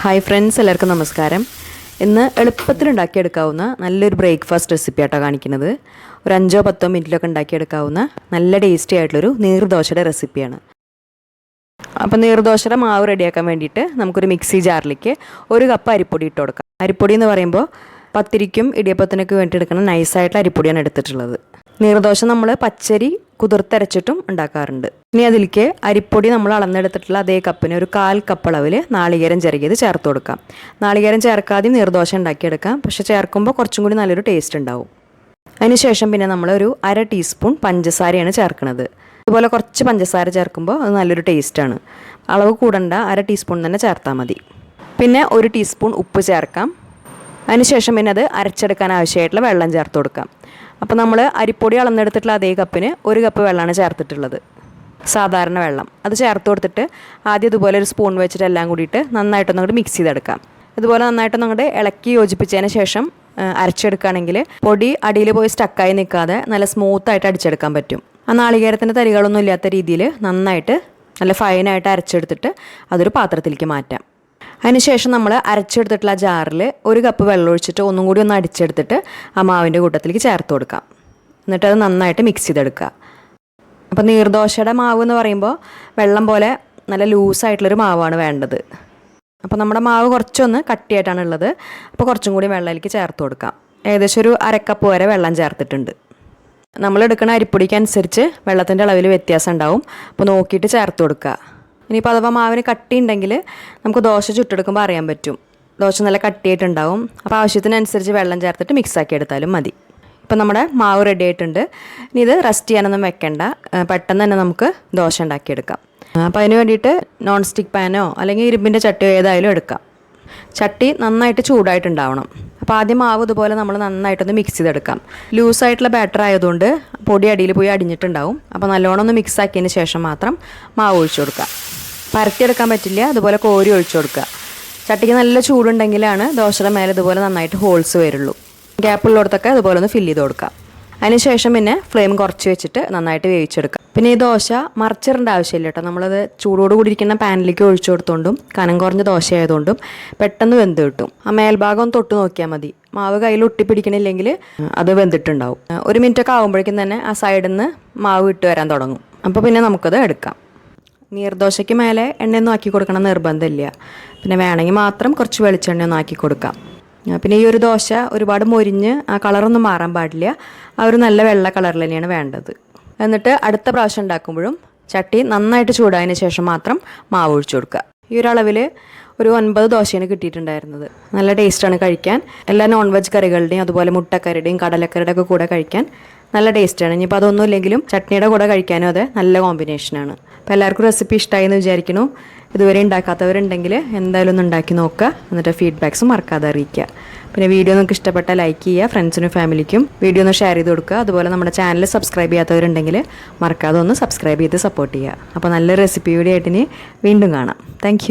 Hi friends എല്ലാവർക്കും നമസ്കാരം. ഇന്ന് എളുപ്പത്തിൽ ഉണ്ടാക്കിയെടുക്കാവുന്ന നല്ലൊരു ബ്രേക്ക്ഫാസ്റ്റ് റെസിപ്പി ആട്ടോ കാണിക്കുന്നത്. ഒരു അഞ്ചോ പത്തോ മിനിറ്റിലൊക്കെ ഉണ്ടാക്കിയെടുക്കാവുന്ന നല്ല ടേസ്റ്റി ആയിട്ടുള്ളൊരു നീർദോശയുടെ റെസിപ്പിയാണ്. അപ്പോൾ നീർദോശയുടെ മാവ് റെഡിയാക്കാൻ വേണ്ടിയിട്ട് നമുക്കൊരു മിക്സി ജാറിലേക്ക് ഒരു കപ്പ് അരിപ്പൊടി ഇട്ട് കൊടുക്കാം. അരിപ്പൊടി എന്ന് പറയുമ്പോൾ പത്തിരിക്കും ഇടിയപ്പത്തിനൊക്കെ വേണ്ടി എടുക്കുന്ന നൈസായിട്ടുള്ള അരിപ്പൊടിയാണ് എടുത്തിട്ടുള്ളത്. നീർദോശ നമ്മൾ പച്ചരി കുതിർത്തരച്ചിട്ടും ഉണ്ടാക്കാറുണ്ട്. ഇനി അതിലേക്ക് അരിപ്പൊടി നമ്മൾ അളന്നെടുത്തിട്ടുള്ള അതേ കപ്പിന് ഒരു കാൽ കപ്പ് അളവിൽ നാളികേരം ചിരകിയത് ചേർത്ത് കൊടുക്കാം. നാളികേരം ചേർക്കാതെയും നീർദോശ ഉണ്ടാക്കിയെടുക്കാം. പക്ഷെ ചേർക്കുമ്പോൾ കുറച്ചും കൂടി നല്ലൊരു ടേസ്റ്റ് ഉണ്ടാവും. അതിനുശേഷം പിന്നെ നമ്മൾ ഒരു അര ടീസ്പൂൺ പഞ്ചസാരയാണ് ചേർക്കുന്നത് അതുപോലെ കുറച്ച് പഞ്ചസാര ചേർക്കുമ്പോൾ അത് നല്ലൊരു ടേസ്റ്റാണ് അളവ് കൂടണ്ട അര ടീസ്പൂൺ തന്നെ ചേർത്താൽ മതി. പിന്നെ ഒരു ടീസ്പൂൺ ഉപ്പ് ചേർക്കാം. അതിനുശേഷം പിന്നെ അത് അരച്ചെടുക്കാൻ ആവശ്യമായിട്ടുള്ള വെള്ളം ചേർത്ത് കൊടുക്കാം. അപ്പോൾ നമ്മൾ അരിപ്പൊടി അളന്നെടുത്തിട്ടുള്ള അതേ കപ്പിന് ഒരു കപ്പ് വെള്ളമാണ് ചേർത്തിട്ടുള്ളത്. സാധാരണ വെള്ളം. അത് ചേർത്ത് കൊടുത്തിട്ട് ആദ്യം ഇതുപോലെ ഒരു സ്പൂൺ വെച്ചിട്ട് എല്ലാം കൂടിയിട്ട് നന്നായിട്ടൊന്നും അങ്ങോട്ട് മിക്സ് ചെയ്തെടുക്കാം. ഇതുപോലെ നന്നായിട്ടൊന്നും അങ്ങോട്ട് ഇളക്കി യോജിപ്പിച്ചതിന് ശേഷം അരച്ചെടുക്കുകയാണെങ്കിൽ പൊടി അടിയിൽ പോയി സ്റ്റക്കായി നിൽക്കാതെ നല്ല സ്മൂത്തായിട്ട് അടിച്ചെടുക്കാൻ പറ്റും. ആ നാളികേരത്തിന്റെ തരികളൊന്നും ഇല്ലാത്ത രീതിയിൽ നന്നായിട്ട് നല്ല ഫൈനായിട്ട് അരച്ചെടുത്തിട്ട് അതൊരു പാത്രത്തിലേക്ക് മാറ്റാം. അതിനുശേഷം നമ്മൾ അരച്ചെടുത്തിട്ടുള്ള ജാറിൽ ഒരു കപ്പ് വെള്ളം ഒഴിച്ചിട്ട് ഒന്നും കൂടി ഒന്ന് അടിച്ചെടുത്തിട്ട് ആ മാവിന്റെ കൂട്ടത്തിലേക്ക് ചേർത്ത് കൊടുക്കാം. എന്നിട്ട് അത് നന്നായിട്ട് മിക്സ് ചെയ്തെടുക്കുക. അപ്പോൾ നീർദോശയുടെ മാവ് എന്ന് പറയുമ്പോൾ വെള്ളം പോലെ നല്ല ലൂസായിട്ടുള്ളൊരു മാവാണ് വേണ്ടത്. അപ്പോൾ നമ്മുടെ മാവ് കുറച്ചൊന്ന് കട്ടിയായിട്ടാണ് ഉള്ളത്. അപ്പോൾ കുറച്ചും കൂടി വെള്ളത്തിലേക്ക് ചേർത്ത് കൊടുക്കാം. ഏകദേശം ഒരു അരക്കപ്പ് വരെ വെള്ളം ചേർത്തിട്ടുണ്ട്. നമ്മൾ എടുക്കുന്ന അരിപ്പൊടിക്ക് അനുസരിച്ച് വെള്ളത്തിന്റെ അളവിൽ വ്യത്യാസം ഉണ്ടാവും. അപ്പോൾ നോക്കിയിട്ട് ചേർത്ത് കൊടുക്കുക. ഇനിയിപ്പോൾ അഥവാ മാവിന് കട്ടി ഉണ്ടെങ്കിൽ നമുക്ക് ദോശ ചുട്ടെടുക്കുമ്പോൾ അറിയാൻ പറ്റും. ദോശ നല്ല കട്ടിയായിട്ടുണ്ടാവും. അപ്പോൾ ആവശ്യത്തിനനുസരിച്ച് വെള്ളം ചേർത്തിട്ട് മിക്സ് ആക്കി എടുത്താലും മതി. ഇപ്പം നമ്മുടെ മാവ് റെഡി ആയിട്ടുണ്ട്. ഇനി ഇത് റെസ്റ്റ് ചെയ്യാനൊന്നും വെക്കണ്ട. പെട്ടെന്ന് തന്നെ നമുക്ക് ദോശ ഉണ്ടാക്കിയെടുക്കാം. അപ്പോൾ അതിന് വേണ്ടിയിട്ട് നോൺ സ്റ്റിക്ക് പാനോ അല്ലെങ്കിൽ ഇരുമ്പിന്റെ ചട്ടിയോ ഏതായാലും എടുക്കാം. ചട്ടി നന്നായിട്ട് ചൂടായിട്ടുണ്ടാവണം. അപ്പോൾ ആദ്യം മാവ് ഇതുപോലെ നമ്മൾ നന്നായിട്ടൊന്ന് മിക്സ് ചെയ്തെടുക്കാം. ലൂസായിട്ടുള്ള ബാറ്റർ ആയതുകൊണ്ട് പൊടി അടിയിൽ പോയി അടിഞ്ഞിട്ടുണ്ടാവും. അപ്പോൾ നല്ലോണം ഒന്ന് മിക്സ് ആക്കിയതിന് ശേഷം മാത്രം മാവ് ഒഴിച്ചു കൊടുക്കാം പരത്തിയെടുക്കാൻ പറ്റില്ല അതുപോലെ കോരി ഒഴിച്ചു കൊടുക്കുക. ചട്ടിക്ക് നല്ല ചൂടുണ്ടെങ്കിലാണ് ദോശയുടെ മേലെ ഇതുപോലെ നന്നായിട്ട് ഹോൾസ് വരുള്ളൂ. ഗ്യാപ്പുള്ളിടത്തൊക്കെ അതുപോലെ ഒന്ന് ഫില്ല് ചെയ്ത് കൊടുക്കാം അതിനുശേഷം പിന്നെ ഫ്ലെയിം കുറച്ച് വെച്ചിട്ട് നന്നായിട്ട് വേവിച്ചെടുക്കാം. പിന്നെ ഈ ദോശ മറിച്ചിടേണ്ട ആവശ്യമില്ല കേട്ടോ. നമ്മളത് ചൂടോട് കൂടിയിരിക്കുന്ന പാനിലേക്ക് ഒഴിച്ചു കൊടുത്തോണ്ടും കനം കുറഞ്ഞ ദോശ ആയതുകൊണ്ടും പെട്ടെന്ന് വെന്ത് കിട്ടും. ആ മേൽഭാഗം ഒന്ന് തൊട്ട് നോക്കിയാൽ മതി. മാവ് കയ്യിൽ ഒട്ടിപ്പിടിക്കണില്ലെങ്കിൽ അത് വെന്തിട്ടുണ്ടാവും. ഒരു മിനിറ്റൊക്കെ ആകുമ്പോഴേക്കും തന്നെ ആ സൈഡിൽ നിന്ന് മാവ് ഇട്ട് വരാൻ തുടങ്ങും. അപ്പോൾ പിന്നെ നമുക്കത് എടുക്കാം. നീർദോശയ്ക്ക് മേലെ എണ്ണയൊന്നും ആക്കി കൊടുക്കണം നിർബന്ധമില്ല. പിന്നെ വേണമെങ്കിൽ മാത്രം കുറച്ച് വെളിച്ചെണ്ണയൊന്നും ആക്കി കൊടുക്കാം. പിന്നെ ഈ ഒരു ദോശ ഒരുപാട് മൊരിഞ്ഞ് ആ കളറൊന്നും മാറാൻ പാടില്ല. ആ ഒരു നല്ല വെള്ള കളറിൽ തന്നെയാണ് വേണ്ടത്. എന്നിട്ട് അടുത്ത പ്രാവശ്യം ഉണ്ടാക്കുമ്പോഴും ചട്ടി നന്നായിട്ട് ചൂടായതിന് ശേഷം മാത്രം മാവ് ഒഴിച്ചു കൊടുക്കുക. ഈ ഒരു അളവിൽ ഒരു ഒൻപത് ദോശയാണ് കിട്ടിയിട്ടുണ്ടായിരുന്നത്. നല്ല ടേസ്റ്റാണ് കഴിക്കാൻ. എല്ലാ നോൺ വെജ് കറികളുടെയും അതുപോലെ മുട്ടക്കറിയുടെയും കടലക്കറിയുടെ ഒക്കെ കൂടെ കഴിക്കാൻ നല്ല ടേസ്റ്റാണ്. ഇനിയിപ്പോൾ അതൊന്നും ഇല്ലെങ്കിലും ചട്നിയുടെ കൂടെ കഴിക്കാനും അതെ നല്ല കോമ്പിനേഷനാണ് അപ്പോൾ എല്ലാവർക്കും റെസിപ്പി ഇഷ്ടമായി എന്ന് വിചാരിക്കുന്നു. ഇതുവരെ ഉണ്ടാക്കാത്തവരുണ്ടെങ്കിൽ എന്തായാലും ഒന്ന് ഉണ്ടാക്കി നോക്കുക. എന്നിട്ട് ഫീഡ്ബാക്സും മറക്കാതെ അറിയിക്കുക. പിന്നെ വീഡിയോ നിങ്ങൾക്ക് ഇഷ്ടപ്പെട്ട ലൈക്ക് ചെയ്യുക ഫ്രണ്ട്സിനും ഫാമിലിക്കും വീഡിയോ ഒന്ന് ഷെയർ ചെയ്ത് കൊടുക്കുക. അതുപോലെ നമ്മുടെ ചാനൽ സബ്സ്ക്രൈബ് ചെയ്യാത്തവരുണ്ടെങ്കിൽ മറക്കാതെ ഒന്ന് സബ്സ്ക്രൈബ് ചെയ്ത് സപ്പോർട്ട് ചെയ്യുക. അപ്പോൾ നല്ല റെസിപ്പി വീഡിയോ ആയിട്ട് ഇനി വീണ്ടും കാണാം. താങ്ക്